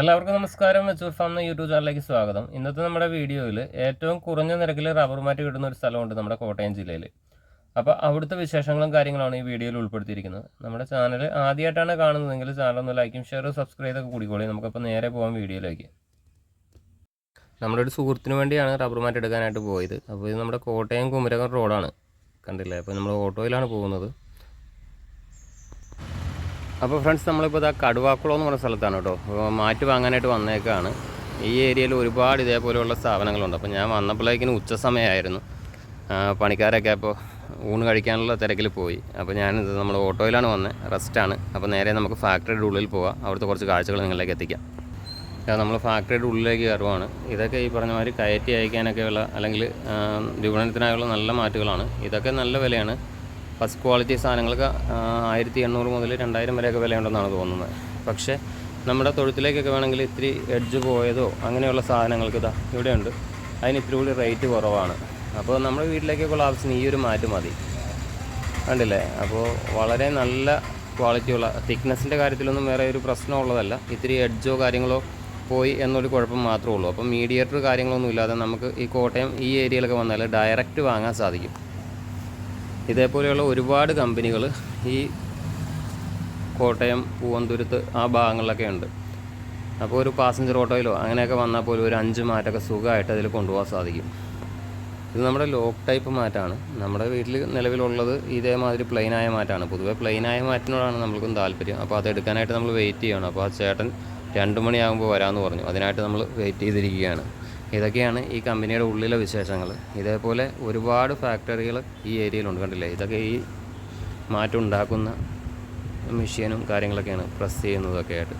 എല്ലാവർക്കും നമസ്കാരം. Mature farm എന്ന യൂട്യൂബ് ചാനലിലേക്ക് സ്വാഗതം. ഇന്നത്തെ നമ്മുടെ വീഡിയോയിൽ ഏറ്റവും കുറഞ്ഞ നിരക്കിൽ റബ്ബർ മാറ്റ് കിട്ടുന്ന ഒരു സ്ഥലമുണ്ട് നമ്മുടെ കോട്ടയം ജില്ലയിൽ അപ്പോൾ അവിടുത്തെ വിശേഷങ്ങളും കാര്യങ്ങളാണ് ഈ വീഡിയോയിൽ ഉൾപ്പെടുത്തിയിരിക്കുന്നത്. നമ്മുടെ ചാനൽ ആദ്യമായിട്ടാണ് കാണുന്നതെങ്കിൽ ചാനൽ ഒന്ന് ലൈക്കും ഷെയറും സബ്സ്ക്രൈബ് ഒക്കെ കൂടിക്കോളി. നമുക്കപ്പോൾ നേരെ പോകാം വീഡിയോയിലേക്ക്. നമ്മുടെ ഒരു സുഹൃത്തിന് വേണ്ടിയാണ് റബ്ബർ മാറ്റ് എടുക്കാനായിട്ട് പോയത്. അപ്പോൾ ഇത് നമ്മുടെ കോട്ടയം കുമരകം റോഡാണ്. കണ്ടില്ലേ? അപ്പോൾ നമ്മൾ ഓട്ടോയിലാണ് പോകുന്നത്. അപ്പോൾ ഫ്രണ്ട്സ് നമ്മളിപ്പോൾ ഇതാ കടുവാക്കുളം എന്ന് പറഞ്ഞ സ്ഥലത്താണ് കേട്ടോ. മാറ്റ് വാങ്ങാനായിട്ട് വന്നേക്കാണ്. ഈ ഏരിയയിൽ ഒരുപാട് ഇതേപോലെയുള്ള സ്ഥാപനങ്ങളുണ്ട്. അപ്പോൾ ഞാൻ വന്നപ്പോഴേക്കിന് ഉച്ച സമയമായിരുന്നു പണിക്കാരൊക്കെ അപ്പോൾ ഊണ് കഴിക്കാനുള്ള തിരക്കിൽ പോയി. അപ്പോൾ ഞാൻ നമ്മൾ ഓട്ടോയിലാണ് വന്നത് റെസ്റ്റാണ് അപ്പോൾ നേരെ നമുക്ക് ഫാക്ടറിയുടെ ഉള്ളിൽ പോവാം. അവിടുത്തെ കുറച്ച് കാഴ്ചകൾ നിങ്ങളിലേക്ക് എത്തിക്കാം. നമ്മൾ ഫാക്ടറിയുടെ ഉള്ളിലേക്ക് കയറുവാണ്. ഇതൊക്കെ ഈ പറഞ്ഞ മാതിരി കയറ്റി അയക്കാനൊക്കെയുള്ള അല്ലെങ്കിൽ വിപണനത്തിനായുള്ള നല്ല മാറ്റുകളാണ്. ഇതൊക്കെ നല്ല വിലയാണ്. ഫസ്റ്റ് ക്വാളിറ്റി സാധനങ്ങൾക്ക് ആയിരത്തി എണ്ണൂറ് മുതൽ രണ്ടായിരം വരെയൊക്കെ വിലയുണ്ടെന്നാണ് തോന്നുന്നത്. പക്ഷേ നമ്മുടെ തൊഴുത്തിലേക്കൊക്കെ വേണമെങ്കിൽ ഇത്തിരി എഡ്ജ് പോയതോ അങ്ങനെയുള്ള സാധനങ്ങൾക്ക് ഇതാ ഇവിടെയുണ്ട്. അതിന് ഇത്തിരി കൂടി റേറ്റ് കുറവാണ്. അപ്പോൾ നമ്മുടെ വീട്ടിലേക്കൊക്കെയുള്ള ആവശ്യത്തിന് ഈ ഒരു മാറ്റ് മതി. കണ്ടില്ലേ? അപ്പോൾ വളരെ നല്ല ക്വാളിറ്റിയുള്ള തിക്നെസ്സിന്റെ കാര്യത്തിലൊന്നും വേറെ ഒരു പ്രശ്നമുള്ളതല്ല ഇത്തിരി എഡ്ജോ കാര്യങ്ങളോ പോയി എന്നൊരു കുഴപ്പം മാത്രമേ ഉള്ളൂ. അപ്പം മീഡിയേറ്റർ കാര്യങ്ങളൊന്നും ഇല്ലാതെ നമുക്ക് ഈ കോട്ടയം ഈ ഏരിയയിലൊക്കെ വന്നാൽ ഡയറക്റ്റ് വാങ്ങാൻ സാധിക്കും. ഇതേപോലെയുള്ള ഒരുപാട് കമ്പനികൾ ഈ കോട്ടയം പൂവന്തുരുത്ത് ആ ഭാഗങ്ങളിലൊക്കെ ഉണ്ട്. അപ്പോൾ ഒരു പാസഞ്ചർ ഓട്ടോയിലോ അങ്ങനെയൊക്കെ വന്നാൽ പോലും ഒരു അഞ്ച് മാറ്റൊക്കെ സുഖമായിട്ട് അതിൽ കൊണ്ടുപോകാൻ സാധിക്കും. ഇത് നമ്മുടെ ലോക്ക് ടൈപ്പ് മാറ്റാണ്. നമ്മുടെ വീട്ടിൽ നിലവിലുള്ളത് ഇതേമാതിരി പ്ലെയിനായ മാറ്റാണ്. പൊതുവേ പ്ലെയിനായ മാറ്റിനോടാണ് നമ്മൾക്കും താല്പര്യം. അപ്പോൾ അതെടുക്കാനായിട്ട് നമ്മൾ വെയിറ്റ് ചെയ്യണം. അപ്പോൾ ആ ചേട്ടൻ രണ്ട് മണിയാകുമ്പോൾ വരാമെന്ന് പറഞ്ഞു. അതിനായിട്ട് നമ്മൾ വെയിറ്റ് ചെയ്തിരിക്കുകയാണ്. ഇതൊക്കെയാണ് ഈ കമ്പനിയുടെ ഉള്ളിലെ വിശേഷങ്ങൾ. ഇതേപോലെ ഒരുപാട് ഫാക്ടറികൾ ഈ ഏരിയയിലുണ്ട് കണ്ടില്ലേ? ഇതൊക്കെ ഈ മാറ്റം ഉണ്ടാക്കുന്ന മെഷീനും കാര്യങ്ങളൊക്കെയാണ് പ്രസ് ചെയ്യുന്നതൊക്കെ ആയിട്ട്.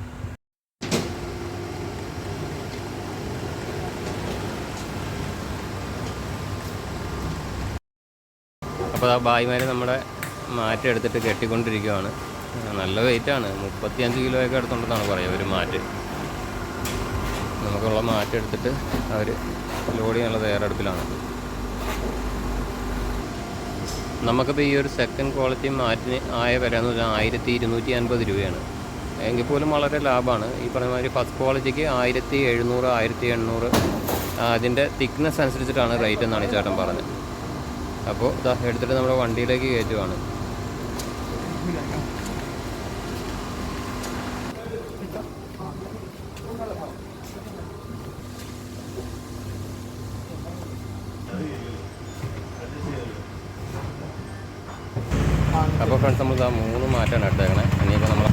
അപ്പോൾ ആ ബായിമാർ നമ്മുടെ മാറ്റ് എടുത്തിട്ട് കെട്ടിക്കൊണ്ടിരിക്കുകയാണ് നല്ല വെയിറ്റാണ് മുപ്പത്തിയഞ്ച് കിലോയൊക്കെ എടുത്തുണ്ടെന്നാണ് പറയുക ഒരു മാറ്റ്. നമുക്കുള്ള മാറ്റെടുത്തിട്ട് അവർ ലോഡ് ചെയ്യാനുള്ള തയ്യാറെടുപ്പിലാണ് നമുക്കിപ്പോൾ ഈ ഒരു സെക്കൻഡ് ക്വാളിറ്റി മാറ്റിന് ആയ എന്ന് പറഞ്ഞാൽ ആയിരത്തി ഇരുന്നൂറ്റി അൻപത് രൂപയാണ്. എങ്കിൽ പോലും വളരെ ലാഭമാണ്. ഈ പറഞ്ഞ മാതിരി ഫസ്റ്റ് ക്വാളിറ്റിക്ക് ആയിരത്തി എഴുന്നൂറ് ആയിരത്തി എണ്ണൂറ് അതിന്റെ തിക്നെസ് അനുസരിച്ചിട്ടാണ് റേറ്റ് എന്നാണ് ഈ ചേട്ടൻ പറഞ്ഞത്. അപ്പോൾ ഇതാ എടുത്തിട്ട് നമ്മുടെ വണ്ടിയിലേക്ക് കയറ്റുവാണ്. അപ്പോൾ ഫ്രണ്ട്സ് നമ്മൾ ആ മൂന്ന് മാറ്റാണ് എടുത്തേക്കണേ. ഇനിയിപ്പോൾ നമ്മൾ